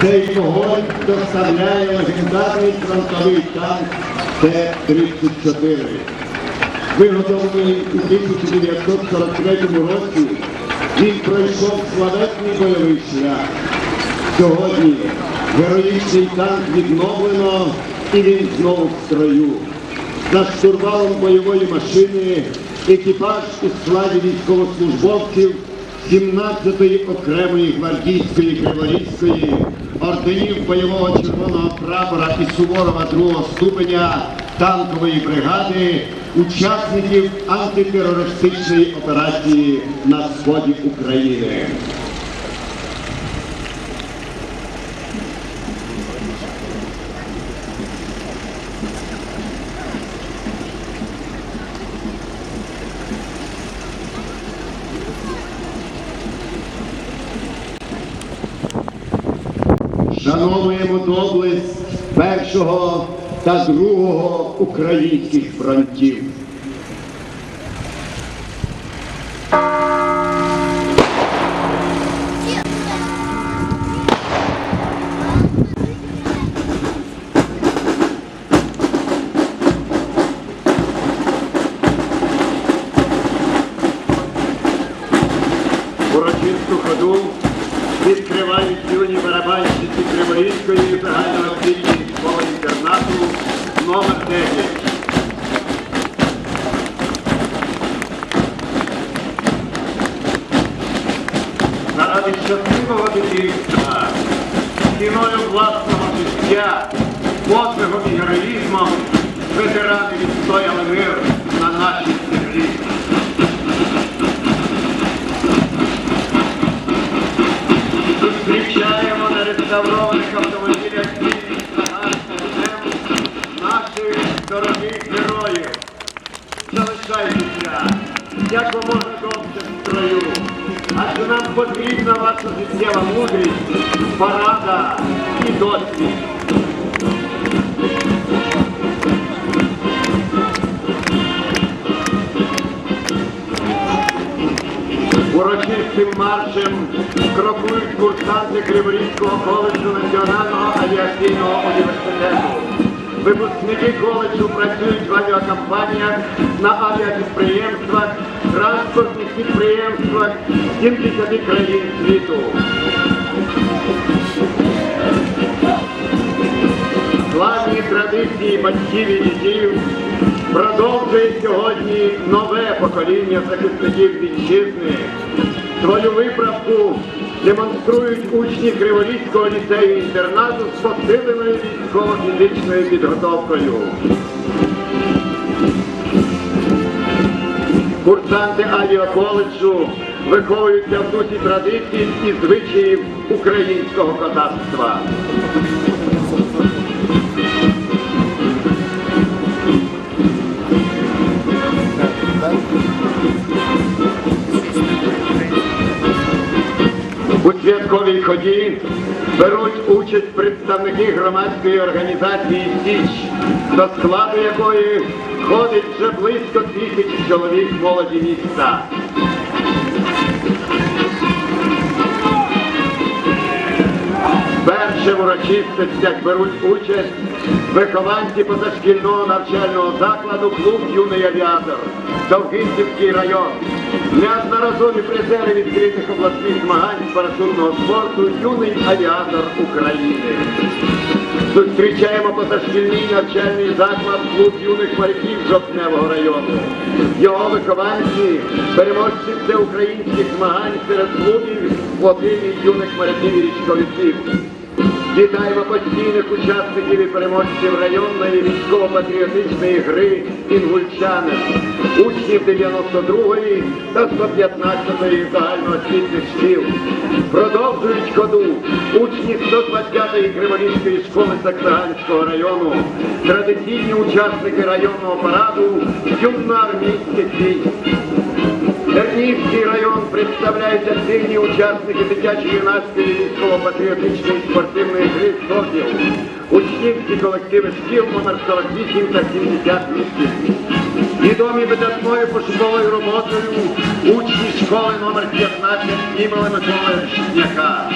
Цей вогонь доставляє легендарний фронтовий танк Т-34. Виготовлений у 1943 році, він пройшов славетний бойовий шлях. Сьогодні героїчний танк відновлено і він знову в строю. За штурвалом бойової машини екіпаж у складі військовослужбовців 17-ї окремої гвардійської Криворізької орденів бойового червоного прапора і Суворова другого ступеня танкової бригади учасників антитерористичної операції на сході України. Шановуємо доблесть першого та другого українських фронтів. Урочисту ходу відкривають юні барабанщиці Криворізької загальноосвітньої школи інтернату номер 9. Заради щасливого дитинства, ціною власного життя, подвигом і героїзмом ветерани відстояли мир на нашій наших дорогих героїв. Залишайтеся якомога довше в строю, адже нам потрібна ваша життєва мудрість, порада і досвід. Урочистим маршем крокують курсанти Криворізького коледжу Національного авіаційного університету. Випускники коледжу працюють в авіакомпаніях на авіапідприємствах, транспортних підприємствах 70 країн світу. Славні традиції батьків і дідів продовжує сьогодні нове покоління захисників вітчизни. Свою виправку демонструють учні Криворізького ліцею інтернату з посиленою військово-фізичною підготовкою. Курсанти авіаколеджу виховуються в дусі традицій і звичаїв українського козацтва. Святковій ході беруть участь представники громадської організації Січ, до складу якої входить вже близько тисячі чоловік молоді міста. Перше в урочистостях беруть участь вихованці позашкільного навчального закладу клуб Юний авіатор, Довгинцівський район. Неодноразові призери відкритих обласних змагань з парашутного спорту Юний авіатор України. Зустрічаємо позашкільний навчальний заклад клуб юних моряків Жовтневого району. Його вихованці переможці всеукраїнських змагань серед клубів, флотилій юних моряків і річковиків. Вітаємо постійних учасників і переможців районної військово-патріотичної гри «Інгульчани», учнів 92-ї та 115-ї загальноосвітніх шкіл. Продовжують ходу учні 120-ї Криворізької школи Саксаганського району, традиційні учасники районного параду юноармійських військ. Тернівський район представляють активні учасники дитячо-юнацької військово-патріотичної спортивної гри «Сокіл», учнівські колективи шкіл номер 48 та 78. Відомі видатною пошуковою роботою учні школи номер 15 імені Миколи Шняка.